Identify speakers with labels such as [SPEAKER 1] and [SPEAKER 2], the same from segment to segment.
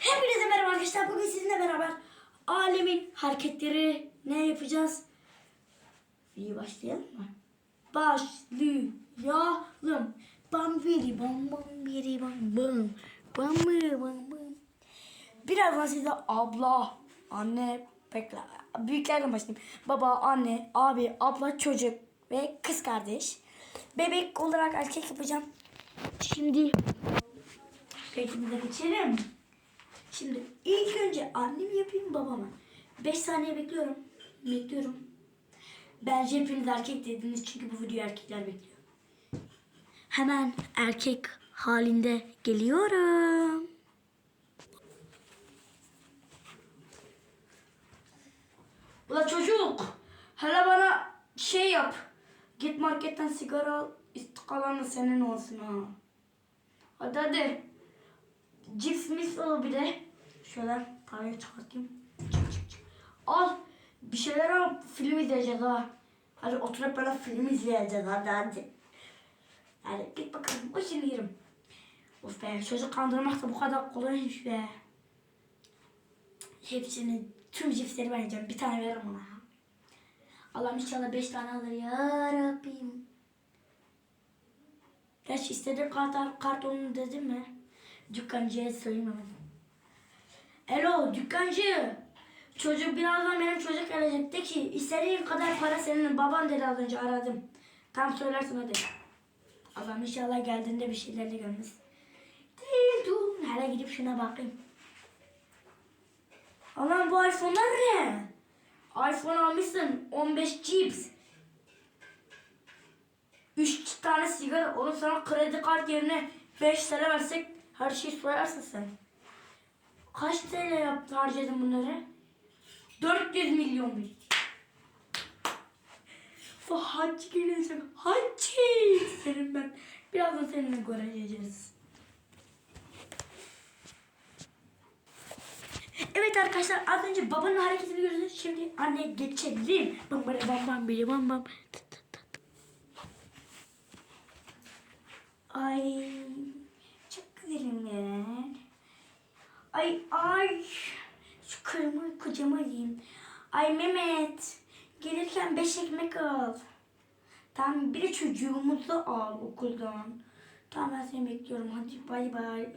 [SPEAKER 1] Hepinize merhaba arkadaşlar. Bugün sizinle beraber alemin hareketleri ne yapacağız? İyi başlayalım mı? Başlayalım. Bam biri bam bam biri bam bam. Bam biri bam bam. Birazdan size abla, anne, bekle. Büyüklerden başlayayım. Baba, anne, abi, abla, çocuk ve kız kardeş. Bebek olarak erkek yapacağım. Şimdi Kayıtımıza geçelim. Şimdi ilk önce annemi yapayım babama. 5 saniye bekliyorum. Bekliyorum. Bence hepiniz erkek dediniz çünkü bu videoyu erkekler bekliyor. Hemen erkek halinde geliyorum. Ula çocuk. Hele bana şey yap. Git marketten sigara al. İstikalanı senin olsun ha. Hadi hadi. Cips mis al bir. Şöyle parayı çıkartayım. Çık çık çık. Al. Bir şeyler al. Film izleyeceğiz ha. Hadi oturup böyle film izleyeceğiz hadi hadi. Hadi git bakalım. O şimdi yerim. Of be çocuk kandırmak da bu kadar kolaymış be. Hepsini tüm cipsleri ben. Bir tane veririm ona. Allah'ım inşallah beş tane alır ya Rabbim. Geç istediğin kart, kartonu dedim mi? Dükkancıya söyleyeyim hemen. Alo dükkancı. Çocuk birazdan benim çocuk gelecek. De ki istediğin kadar para senin baban dedi az önce aradım. Tam söylersin hadi. Allah'ım inşallah geldiğinde bir şeylerle görmez. Değil dur. Hele gidip şuna bakayım. Allah'ım bu iPhone'lar ne? iPhone almışsın 15 chips. 3 tane sigara. Oğlum sana kredi kart yerine 5 TL versek her şeyi soyarsın sen. Kaç TL yaptı harcadın bunları? 400 milyon bir. Bu hac gelecek. Hacı. Senin ben. Birazdan seninle göreceğiz. Evet arkadaşlar az önce babanın hareketini gördünüz. Şimdi anne geçelim. Bam bam bam bam biri bam bam. Ay ya. Ay ay şu karımı kocama yiyeyim. Ay Mehmet gelirken beş ekmek al. Tamam bir de çocuğumuzu al okuldan. Tamam ben seni bekliyorum. Hadi bay bay.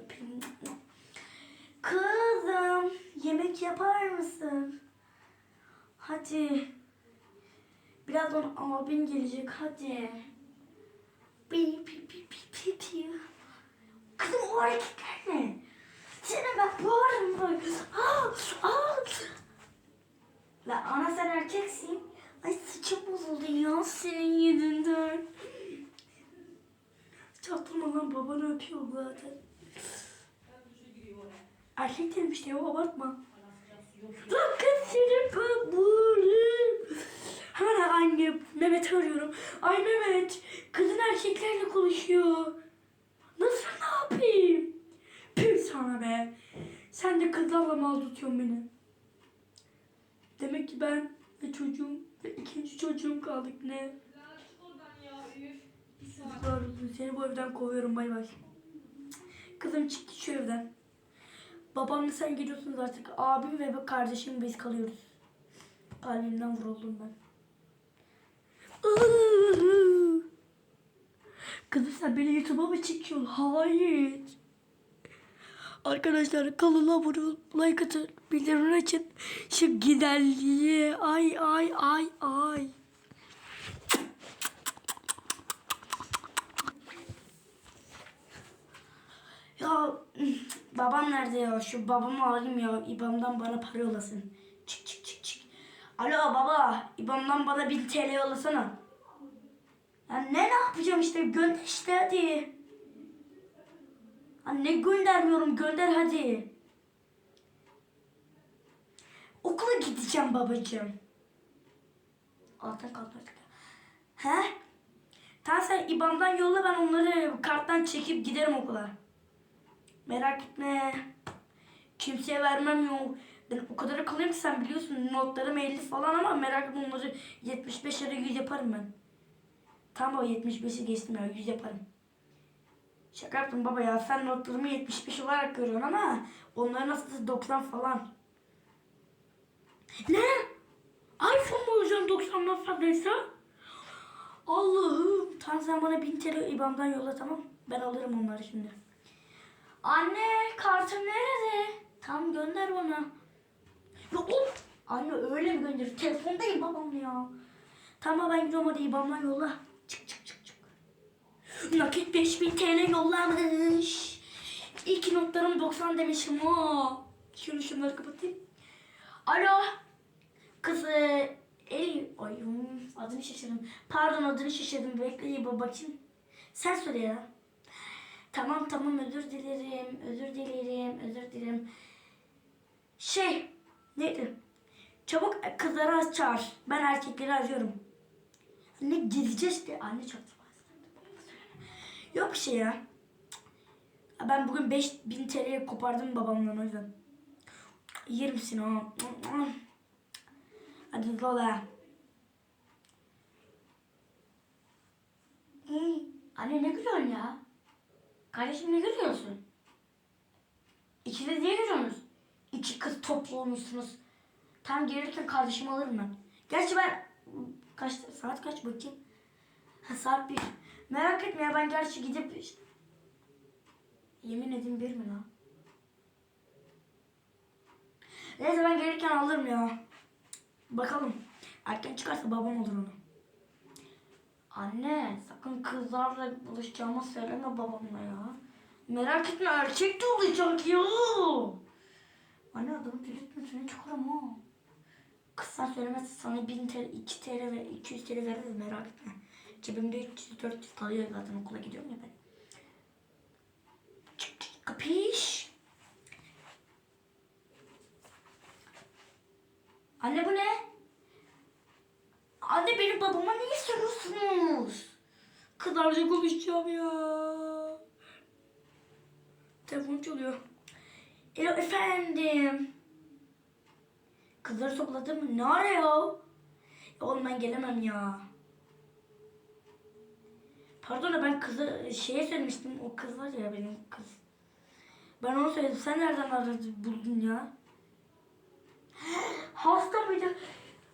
[SPEAKER 1] Kızım yemek yapar mısın? Hadi. Birazdan abin gelecek hadi. Pi pi pi pi pi pi. Kızım o hareketler ne? Seni ben boğarım bak. Aa, aa. La ana sen erkeksin. Ay saçım bozuldu ya senin yüzünden. Çaktırma lan babanı öpüyor zaten. Erkek demiş ya abartma. Lan kız baburum. Hemen anne Mehmet'i arıyorum. Ay Mehmet kızın erkeklerle konuşuyor. Nasıl yapayım? Püm sana be. Sen de kızlarla mal tutuyorsun beni. Demek ki ben ve çocuğum ve ikinci çocuğum kaldık ne? Seni bu evden kovuyorum bay bay. Kızım çık git şu evden. Babamla sen gidiyorsunuz artık. Abim ve kardeşim biz kalıyoruz. Kalbimden vuruldum ben. Kızım sen beni YouTube'a mı çekiyorsun? Hayır. Arkadaşlar kanala abone olun, like atın, bildirimleri açın. Şu giderliğe ay ay ay ay. Ya babam nerede ya? Şu babamı alayım ya. İBAN'dan bana para yollasın. Çık çık çık çık. Alo baba. İBAN'dan bana 1000 TL yollasana. Ya ne ne yapacağım işte gönder işte hadi. Ya ne göndermiyorum gönder hadi. Okula gideceğim babacığım. Altın kaldı artık. He? Tamam sen İBAN'dan yolla ben onları karttan çekip giderim okula. Merak etme. Kimseye vermem yok. Ben o kadar akıllıyım ki sen biliyorsun notlarım 50 falan ama merak etme onları 75 ya da 100 yaparım ben. Tamam o 75'i geçtim ya 100 yaparım. Şaka yaptım baba ya. Sen notlarımı 75 olarak görüyorsun ama onların aslında 90 falan. Ne? iPhone mu alacağım 90'dan fazlaysa? Allah'ım. Tamam sen bana 1000 TL IBAN'dan yolla tamam. Ben alırım onları şimdi. Anne kartım nerede? Tam gönder bana. Ya of! Anne öyle mi gönderir? Telefondayım babam ya. Tamam ben gidiyorum hadi IBAN'dan yolla. Çık çık çık çık. Nakit 5000 TL yollamış. İki notlarım 90 demişim o. Şunu şunları kapatayım. Alo. Kız e, hmm, adını şaşırdım. Pardon adını şaşırdım. Bekleyin babacığım. Sen söyle ya. Tamam tamam özür dilerim. Özür dilerim. Özür dilerim. Şey. Neydi? Çabuk kızları çağır. Ben erkekleri arıyorum. Anne geleceğiz de. Anne çok Yok bir şey ya. Ben bugün 5000 TL kopardım babamdan o yüzden. Yer misin o? Hadi Lola. Anne ne gülüyorsun ya? Kardeşim ne gülüyorsun? İkiniz niye gülüyorsunuz? İki kız toplu olmuşsunuz. Tam gelirken kardeşimi alırım ben. Gerçi ben kaç saat kaç bakayım? Ha, saat bir. Merak etme ya ben gerçi gidip Yemin edeyim bir mi lan? Neyse ben gelirken alırım ya. Bakalım. Erken çıkarsa babam olur onu. Anne sakın kızlarla buluşacağımı söyleme babamla ya. Merak etme erkek de olacak ya. Anne adamı delirtme seni çıkarım ha. Kızlar söylemezse sana 1000 TL, 2 TL ve 200 TL veririz merak etme. Cebimde 300-400 kalıyor zaten okula gidiyorum ya ben. Kapış. Anne bu ne? Anne benim babama niye soruyorsunuz? Kızlarca konuşacağım ya. Telefon çalıyor. Efendim. Kızları topladım? Ne? Ya oğlum ben gelemem ya. Pardon ben kızı şeye söylemiştim. O kız var ya benim kız. Ben onu söyledim. Sen nereden aradın buldun ya? Hasta mıydı?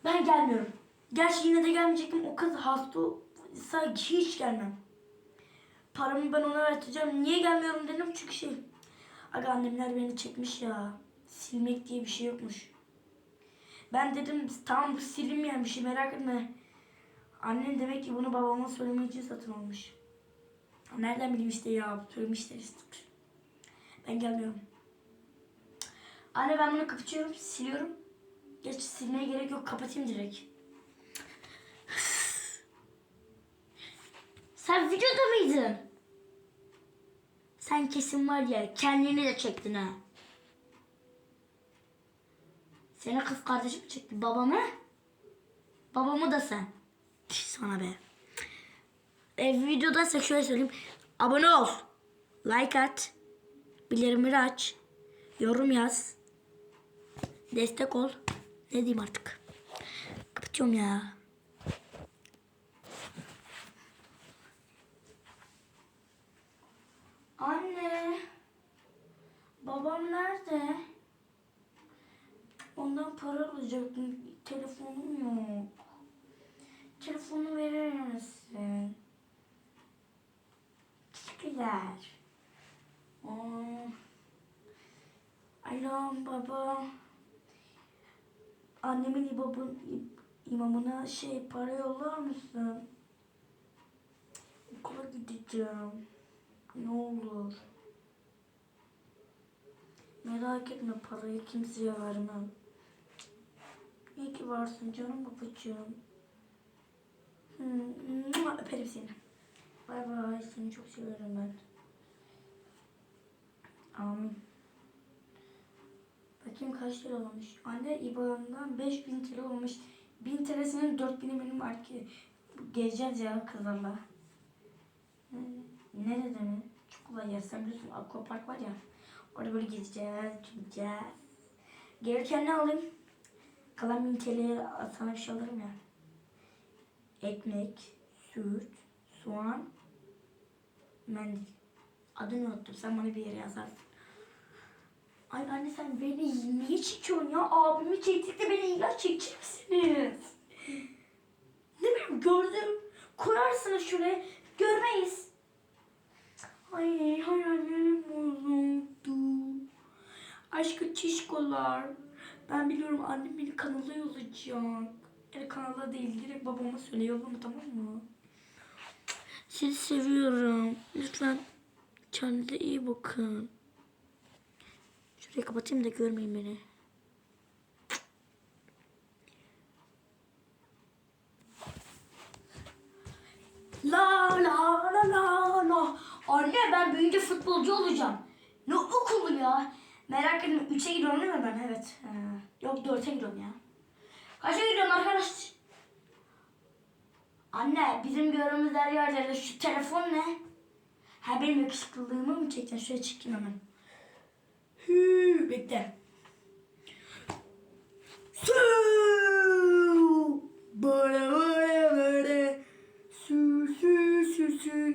[SPEAKER 1] Ben gelmiyorum. Gerçi yine de gelmeyecektim. O kız hastaysa hiç gelmem. Paramı ben ona vereceğim. Niye gelmiyorum dedim çünkü şey. Aga annemler beni çekmiş ya. Silmek diye bir şey yokmuş. Ben dedim bu silinmeyen bir şey merak etme. Annem demek ki bunu babama söylemek için satın almış. Nereden bileyim işte ya söylemişler işte. Ben gelmiyorum. Anne ben bunu kapatıyorum, siliyorum. Geç silmeye gerek yok, kapatayım direkt. Sen videoda mıydın? Sen kesin var ya kendini de çektin ha. Seni kız kardeşim çekti. Babamı? Babamı da sen. Sana be. E, videodaysa şöyle söyleyeyim. Abone ol. Like at. Bildirimleri aç. Yorum yaz. Destek ol. Ne diyeyim artık. Kapatıyorum ya. Anne. Babam nerede? Ondan para alacaktım. Telefonum yok. Telefonu verir misin? Teşekkürler. Alo baba. Annemin ibabın, imamına şey para yollar mısın? Okula gideceğim. Ne olur. Merak etme parayı kimseye vermem. İyi ki varsın canım babacığım. Hmm, öperim seni. Bay bay seni çok seviyorum ben. Amin. Bakayım kaç lira olmuş. Anne İBAN'dan 5000 TL olmuş. 1000 TL'sinin 4000'i benim arki gezeceğiz ya kızlarla. Nerede mi? Çok kolay yer. Sen biliyorsun Aquapark var ya. Orada böyle gezeceğiz, gideceğiz. Gelirken ne alayım? Kalan 1000 TL'ye sana bir şey alırım ya. Ekmek, süt, soğan, mendil. Adını unuttum. Sen bana bir yere yazarsın. Ay anne sen beni niye çekiyorsun ya? Abimi çektik de beni ilaç çekecek misiniz? Ne bileyim gördüm. Koyarsınız şuraya. Görmeyiz. Ay hayallerim bozuldu. Aşkı çişkolar. Ben biliyorum annem beni kanala yollayacak. Yani kanala değil direkt babama söyle yollama tamam mı? Sizi seviyorum. Lütfen kendinize iyi bakın. Şurayı kapatayım da görmeyin beni. La la la la la. Anne ben büyüyünce futbolcu olacağım. Ne okulu ya? Merak etme 3'e gidiyorum değil mi ben? Evet. Ee, yok 4'e gidiyorum ya. Kaça gidiyorum arkadaş? Anne bizim gördüğümüz her yerde şu telefon ne? Ha benim yakışıklılığımı mı çekeceksin? Şuraya çıkayım hemen. Hü, bekle. Su! Böyle böyle böyle. Su su su su.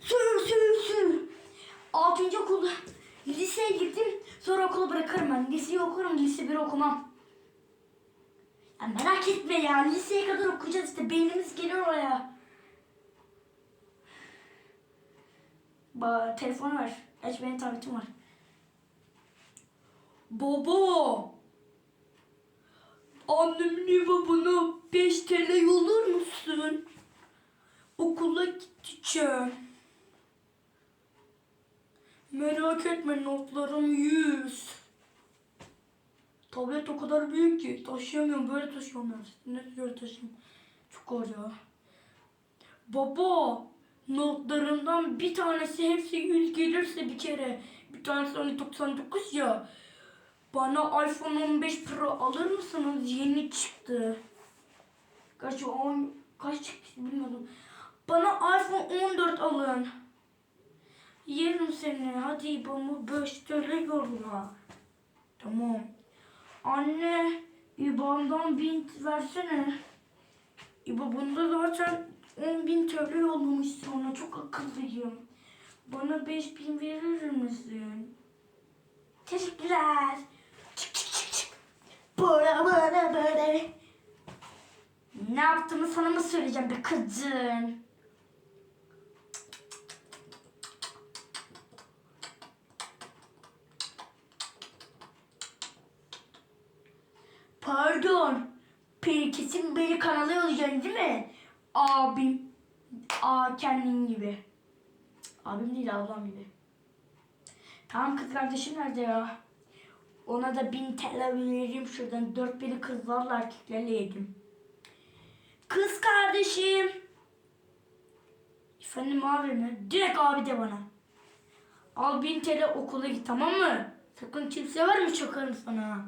[SPEAKER 1] Su su su. Altıncı okul. Liseye gittim. Sonra okulu bırakırım ben. Liseyi okurum. Lise bir okumam. Ya merak etme ya. Liseye kadar okuyacağız işte. Beynimiz geliyor oraya. Ba telefonu ver. Aç benim tabletim var. Baba. Annemle babana 5 TL yollar mısın? Okula gideceğim. Merak etme notlarım 100. Tablet o kadar büyük ki taşıyamıyorum böyle taşıyorum ben. Ne böyle taşıyayım? Çok ağır ya. Baba notlarımdan bir tanesi hepsi 100 gelirse bir kere bir tanesi hani 99 ya bana iPhone 15 Pro alır mısınız? Yeni çıktı. Gerçi 10 kaç çıktı bilmiyorum. Bana iPhone 14 alın. Yerim seni. Hadi 5 TL yolla. Tamam. Anne, İBAN'dan 1000 versene. İBA bunda zaten 10.000 TL yollamış sonra. Çok akıllıyım. Bana 5000 verir misin? Teşekkürler. Çık çık çık çık. Böyle böyle böyle. Ne yaptığımı sana mı söyleyeceğim be kızım? Pardon. Peki kesin beni kanala yollayacaksın değil mi? Abim. Aa kendin gibi. Abim değil ablam gibi. Tamam kız kardeşim nerede ya? Ona da bin TL veririm şuradan. Dört bini kızlarla erkeklerle yedim. Kız kardeşim. Efendim abi mi? Direkt abi de bana. Al bin TL okula git tamam mı? Sakın kimse var mı çakarım sana.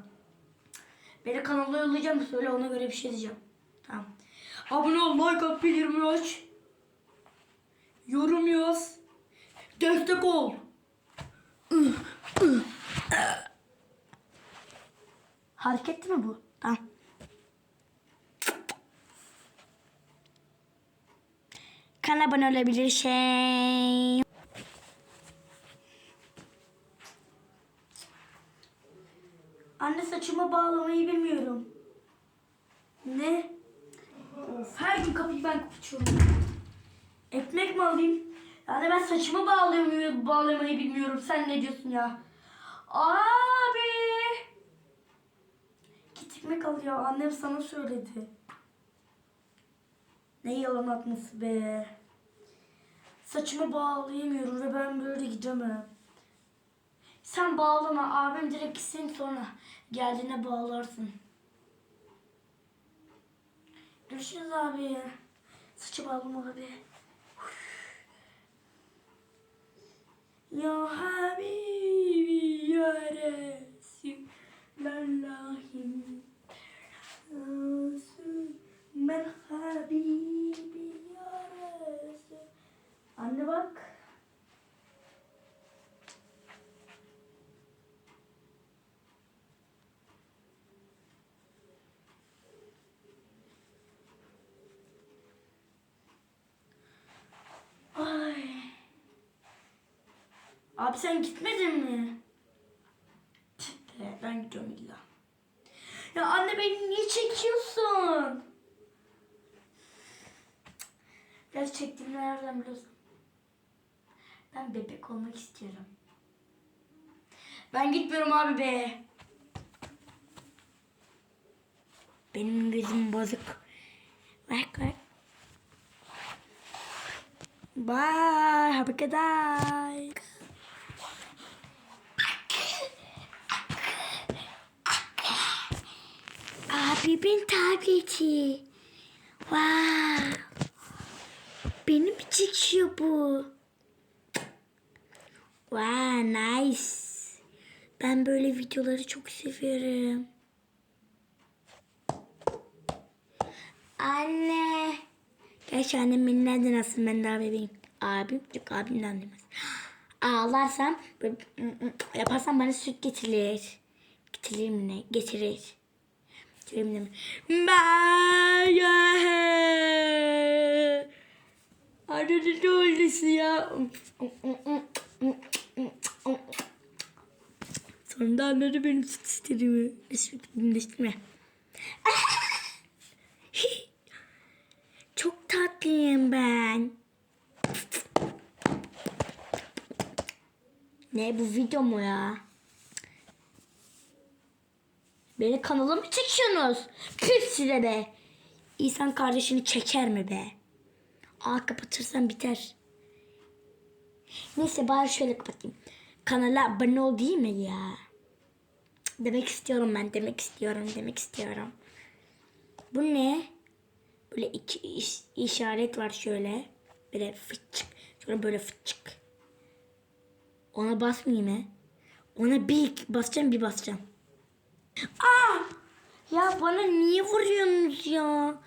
[SPEAKER 1] Beni kanala yollayacağım söyle ona göre bir şey diyeceğim. Tamam. Abone ol, like at, bildirimi aç. Yorum yaz. Destek ol. Hareketli mi bu? Tamam. Kanala abone olabilir şey. Anne bağlamayı bilmiyorum. Ne? Of, her gün kapıyı ben kapatıyorum. Ekmek mi alayım? Yani ben saçımı bağlayamıyorum, bağlamayı bilmiyorum. Sen ne diyorsun ya? Abi! Git ekmek al ya. Annem sana söyledi. Ne yalan atması be. Saçımı bağlayamıyorum ve ben böyle gidemem. Sen bağlama. Abim direkt gitsin sonra geldiğinde bağlarsın. Görüşürüz abi. Saçı bağlama abi. Ya Habibi ya Resulallahim Resul Men Habibi ya Resul Anne bak. Ay. Abi sen gitmedin mi? Ben gidiyorum illa. Ya anne beni niye çekiyorsun? Biraz çektiğimi nereden biliyorsun? Ben bebek olmak istiyorum. Ben gitmiyorum abi be. Benim gözüm bozuk. Bak bak. Bye. Have a good night. Abimin tableti. Wow. Beni mi çekiyor bu? Wow, nice. Ben böyle videoları çok seviyorum. Anne. Gerçi annem beni nereden alsın ben daha bebeğim. Abim yok abim de annemez. Ağlarsam böyle yaparsam bana süt getirir. Getirir mi ne? Getirir. Getirir mi ne? Anne ne oldu ya? Sonunda anladı benim süt istediğimi. Süt dinleştirme. Çok tatlıyım ben. Ne bu video mu ya? Beni kanala mı çekiyorsunuz? Püf size be. İnsan kardeşini çeker mi be? Aa kapatırsan biter. Neyse bari şöyle kapatayım. Kanala abone ol değil mi ya? Demek istiyorum ben. Demek istiyorum. Demek istiyorum. Bu ne? Böyle iki iş- işaret var şöyle. Böyle fıçık. Sonra böyle fıçık. Ona basmayayım he. Ona bir basacağım bir basacağım. Aa! Ya bana niye vuruyorsunuz ya?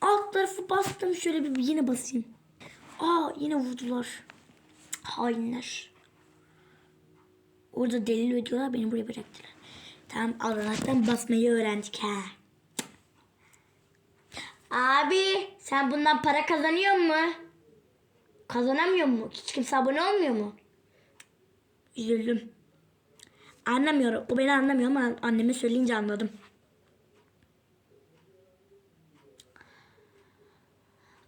[SPEAKER 1] Alt tarafı bastım şöyle bir yine basayım. Aa yine vurdular. Hainler. Orada delil ödüyorlar beni buraya bıraktılar. Tamam Allah'tan basmayı öğrendik ha. Abi sen bundan para kazanıyor mu? Kazanamıyor mu? Hiç kimse abone olmuyor mu? Üzüldüm. Anlamıyorum. O beni anlamıyor ama anneme söyleyince anladım.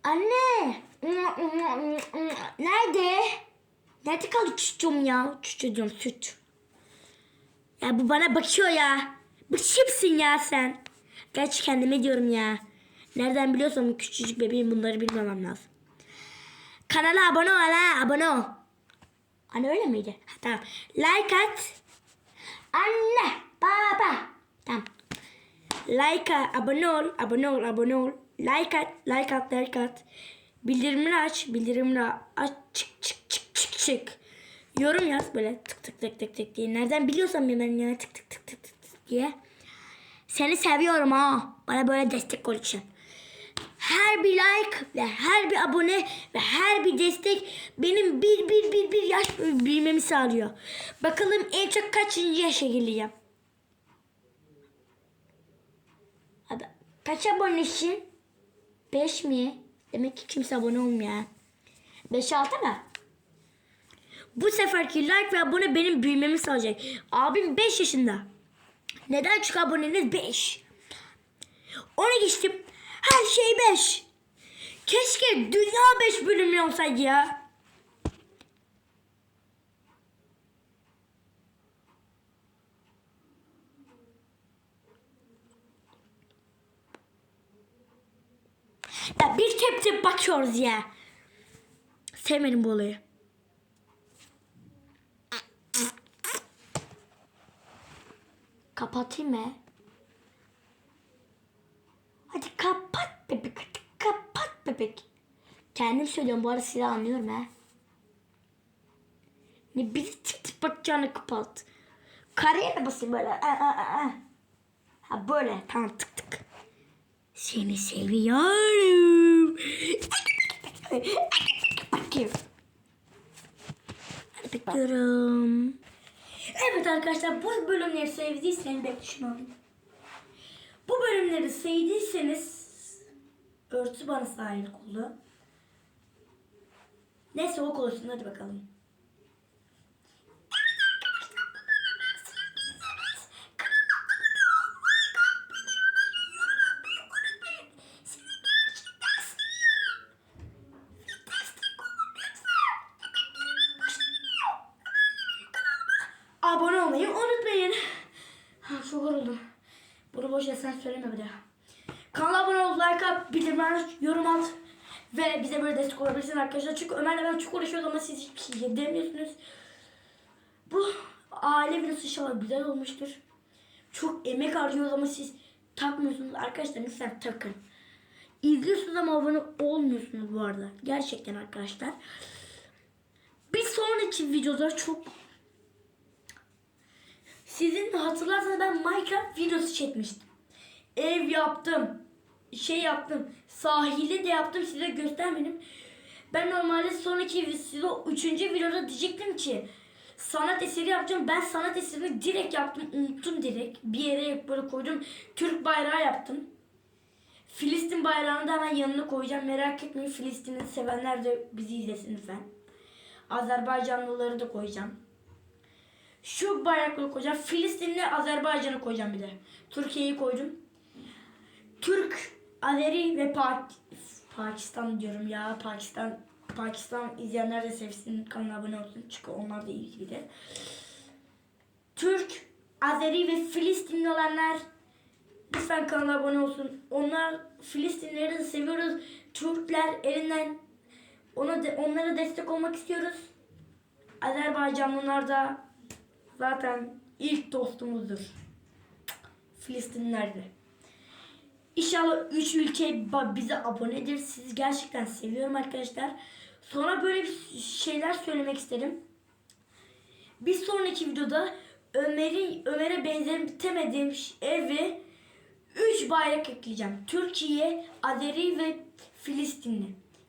[SPEAKER 1] Anne. Nerede? Nerede kaldı çocuğum ya? Çocuğum süt. Ya bu bana bakıyor ya. Kimsin ya sen? Gerçi kendime diyorum ya. Nereden biliyorsam küçücük bebeğim bunları bilmemem lazım. Kanala abone ol ha abone ol. Anne öyle miydi? Ha, tamam. Like at. Anne baba. Tamam. Like at, abone ol, abone ol, abone ol. Like at, like at, like at. Bildirimleri aç, bildirimleri aç, çık çık çık çık çık. Yorum yaz böyle tık tık tık tık tık diye. Nereden biliyorsam ya ben ya tık tık tık tık tık tık diye. Seni seviyorum ha. Bana böyle destek ol için. Her bir like ve her bir abone ve her bir destek benim bir bir bir bir yaş büyümemi sağlıyor. Bakalım en çok kaçıncı yaşa geleceğim. Abi, kaç abonesin? 5 mi? Demek ki kimse abone olmuyor. 5-6 mı? Bu seferki like ve abone benim büyümemi sağlayacak. Abim 5 yaşında. Neden çünkü aboneniz 5. Ona geçtim. Her şey 5. Keşke dünya 5 bölümlü olsaydı ya. Ya bir tep tep bakıyoruz ya. Sevmedim bu olayı. Kapatayım mı? Hadi kapat bebek. Hadi bebek. Kendim söylüyorum bu arada sizi anlıyorum ha. Ne bir tık tık bakacağını kapat. Kareye de basayım böyle. Aa, aa, aa. Ha böyle tamam tık tık. Seni seviyorum. Hadi bekliyorum. Evet arkadaşlar bu bölümleri sevdiyseniz bekle şunu alayım. Bu bölümleri sevdiyseniz Örtüsü bana sahip oldu. Neyse o olsun hadi bakalım. Abone olmayı unutmayın. Ha, çok yoruldum. Bunu boşuna sen söyleme bir daha. Ve bize böyle destek olabilirsin arkadaşlar. Çünkü Ömer'le ben çok uğraşıyoruz ama siz hiç demiyorsunuz. Bu aile videosu inşallah güzel olmuştur. Çok emek harcıyoruz ama siz takmıyorsunuz. Arkadaşlar lütfen takın. İzliyorsunuz ama abone olmuyorsunuz bu arada. Gerçekten arkadaşlar. Bir sonraki videoda çok sizin hatırlarsanız ben Minecraft videosu çekmiştim. Ev yaptım. Şey yaptım. Sahili de yaptım. Size göstermedim. Ben normalde sonraki o üçüncü videoda diyecektim ki sanat eseri yapacağım. Ben sanat eserini direkt yaptım. Unuttum direkt. Bir yere böyle koydum. Türk bayrağı yaptım. Filistin bayrağını da hemen yanına koyacağım. Merak etmeyin Filistin'i sevenler de bizi izlesin lütfen. Azerbaycanlıları da koyacağım. Şu bayrakları koyacağım. Filistin'le Azerbaycan'ı koyacağım bir de. Türkiye'yi koydum. Türk, Azeri ve Pak Pakistan diyorum ya. Pakistan Pakistan izleyenler de sevsin. Kanala abone olsun. Çünkü onlar da iyi bir de. Türk, Azeri ve Filistinli olanlar lütfen kanala abone olsun. Onlar Filistinlileri de seviyoruz. Türkler elinden ona de, onlara destek olmak istiyoruz. Azerbaycanlılar da zaten ilk dostumuzdur. Filistinliler de. İnşallah 3 ülke bize abonedir. Sizi gerçekten seviyorum arkadaşlar. Sonra böyle bir şeyler söylemek isterim. Bir sonraki videoda Ömer'i Ömer'e benzetemediğim evi 3 bayrak ekleyeceğim. Türkiye, Azeri ve Filistinli.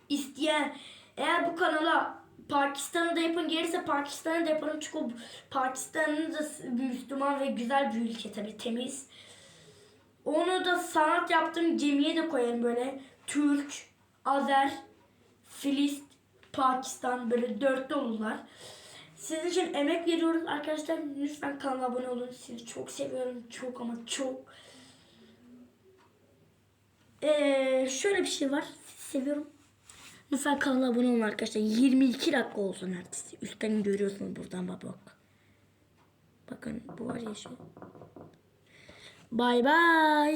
[SPEAKER 1] İsteyen eğer bu kanala Pakistan'ı da yapın gelirse Pakistan'ı da yaparım. Çünkü o Pakistan'ın da Müslüman ve güzel bir ülke tabii temiz. Onu da sanat yaptığım gemiye de koyarım böyle. Türk, Azer, Filist, Pakistan böyle dörtlü olurlar. Sizin için emek veriyoruz arkadaşlar. Lütfen kanala abone olun. Sizi çok seviyorum. Çok ama çok. Ee, şöyle bir şey var. Sizi seviyorum. Lütfen kanala abone olun arkadaşlar. 22 dakika olsun neredeyse. Üstten görüyorsunuz buradan bak bak. Bakın bu var ya şu. Bye bye.